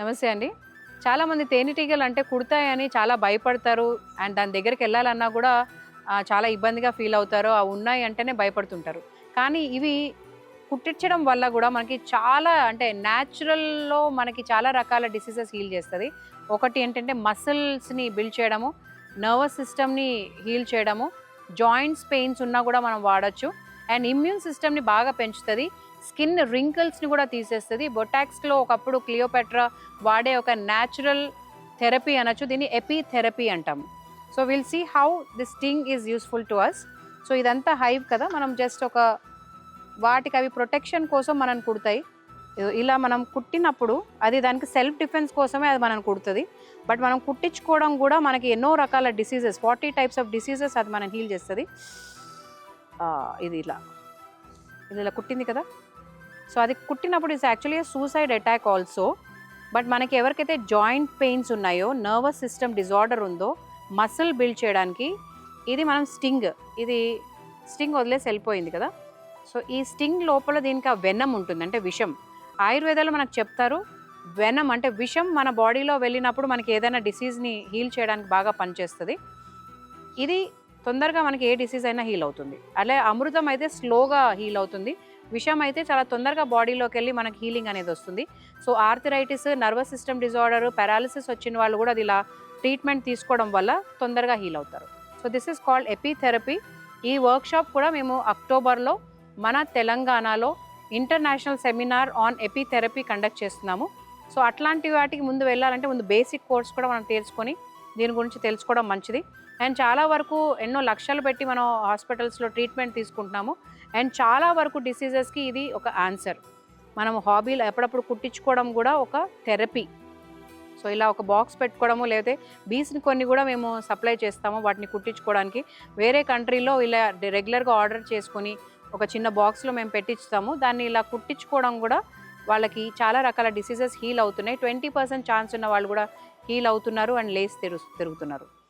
నమస్తే అండి. చాలామంది తేనెటీగలు అంటే కుడతాయని చాలా భయపడతారు. అండ్ దాని దగ్గరికి వెళ్ళాలన్నా కూడా చాలా ఇబ్బందిగా ఫీల్ అవుతారు. ఆ ఉన్నాయి అంటేనే భయపడుతుంటారు. కానీ ఇవి కుట్టించడం వల్ల కూడా మనకి చాలా అంటే న్యాచురల్లో మనకి చాలా రకాల డిసీజెస్ హీల్ చేస్తుంది. ఒకటి ఏంటంటే మసిల్స్ని బిల్డ్ చేయడము నర్వస్ సిస్టమ్ని హీల్ చేయడము జాయింట్స్ పెయిన్స్ ఉన్నా కూడా మనం వాడచ్చు. అండ్ ఇమ్యూన్ సిస్టమ్ని బాగా పెంచుతుంది. స్కిన్ రింకిల్స్ని కూడా తీసేస్తుంది. బొటాక్స్లో ఒకప్పుడు క్లియోపెట్రా వాడే ఒక న్యాచురల్ థెరపీ అనొచ్చు దీన్ని ఎపీ థెరపీ అంటాము. So will see how this sting is useful to us. So ఇదంతా హైవ్ కదా మనం జస్ట్ ఒక వాటికి అవి ప్రొటెక్షన్ కోసం మనం కుడతాయి. ఇలా మనం కుట్టినప్పుడు అది దానికి సెల్ఫ్ డిఫెన్స్ కోసమే అది మనం కుడుతుంది. బట్ మనం కుట్టించుకోవడం కూడా మనకి ఎన్నో రకాల diseases forty types of diseases అది మనం హీల్ చేస్తుంది. ఇది ఇలా. ఇది ఇలా కుట్టింది కదా? సో అది కుట్టినప్పుడు it's actually suicide attack also but మనకి ఎవరికైతే జాయింట్ పెయిన్స్ ఉన్నాయో నర్వస్ సిస్టమ్ డిజార్డర్ ఉందో మసిల్ బిల్డ్ చేయడానికి ఇది మనం స్టింగ్ ఇది స్టింగ్ వదిలేసి వెళ్ళిపోయింది కదా. సో ఈ స్టింగ్ లోపల దీనికి ఆ వెన్నం ఉంటుంది అంటే విషం. ఆయుర్వేదాలు మనకు చెప్తారు వెనం అంటే విషం మన బాడీలో వెళ్ళినప్పుడు మనకి ఏదైనా డిసీజ్ని హీల్ చేయడానికి బాగా పనిచేస్తుంది. ఇది తొందరగా మనకి ఏ డిసీజ్ అయినా హీల్ అవుతుంది. అలా అమృతం అయితే స్లోగా హీల్ అవుతుంది. విషం అయితే చాలా తొందరగా బాడీలోకి వెళ్ళి మనకి హీలింగ్ అనేది వస్తుంది. So arthritis nervous system disorder paralysis వచ్చిన వాళ్ళు కూడా అది ఇలా ట్రీట్మెంట్ తీసుకోవడం వల్ల తొందరగా హీల్ అవుతారు. So this is called apitherapy ఈ వర్క్షాప్ కూడా మేము అక్టోబర్లో మన తెలంగాణలో international seminar on apitherapy conduct చేస్తున్నాము. సో అట్లాంటి వాటికి ముందు వెళ్ళాలంటే ముందు బేసిక్ కోర్స్ కూడా మనం తీర్చుకొని దీని గురించి తెలుసుకోవడం మంచిది. అండ్ చాలా వరకు ఎన్నో లక్షలు పెట్టి మనం హాస్పిటల్స్లో ట్రీట్మెంట్ తీసుకుంటున్నాము. అండ్ చాలా వరకు డిసీజెస్కి ఇది ఒక ఆన్సర్. మనం హాబీలు ఎప్పుడప్పుడు కుట్టించుకోవడం కూడా ఒక థెరపీ. సో ఇలా ఒక బాక్స్ పెట్టుకోవడము లేకపోతే బీస్ని కొన్ని కూడా మేము సప్లై చేస్తాము వాటిని కుట్టించుకోవడానికి. వేరే కంట్రీలో ఇలా రెగ్యులర్గా ఆర్డర్ చేసుకొని ఒక చిన్న బాక్స్లో మేము పెట్టిస్తాము. దాన్ని ఇలా కుట్టించుకోవడం కూడా వాళ్ళకి చాలా రకాల డిసీజెస్ హీల్ అవుతున్నాయి. ట్వంటీ పర్సెంట్ ఛాన్స్ ఉన్న వాళ్ళు కూడా హీల్ అవుతున్నారు అండ్ లేస్ తిరుగు తిరుగుతున్నారు.